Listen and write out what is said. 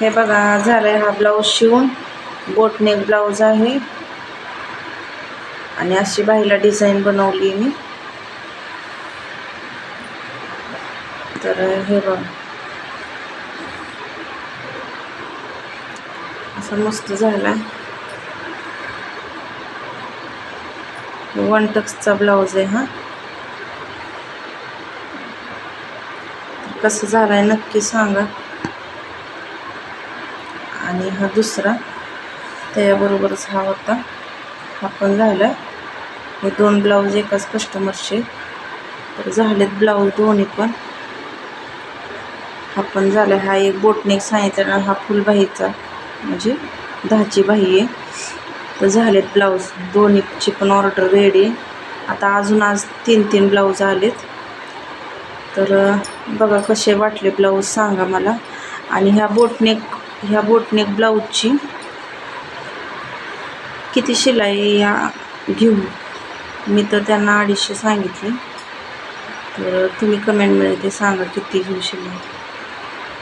हे बघा झालाय हा ब्लाऊज शिवून. बोटनेक ब्लाऊज आहे. आणि अशी बाईला डिझाईन बनवली मी. तर हे बघ. असं मस्त झाला वन टक्सचा ब्लाऊज आहे हा. कसं झालं आहे नक्की सांगा. आणि हा दुसरा. त्याबरोबरच हा होता. हा पण झाला हे दोन ब्लाऊज एकाच कस्टमरचे. तर झालेत ब्लाऊज दोन्ही पण. हा पण झाला. हा एक बोटनेक सांगितला हा हा फुलबाईचा म्हणजे दहाची बाही आहे. तर झालेत ब्लाऊज. दोन्हीची पण ऑर्डर रेडी आहे आता अजून आज तीन तीन ब्लाऊज आलेत. तर बघा कसे वाटले ब्लाऊज सांगा मला. आणि ह्या बोटनेक ह्या बोटनेक ब्लाऊजची. किती शिलाई या घेऊ? मी तर त्यांना अडीचशे सांगितले. तर तुम्ही कमेंटमध्ये ते सांगा किती घेऊ शिलाई.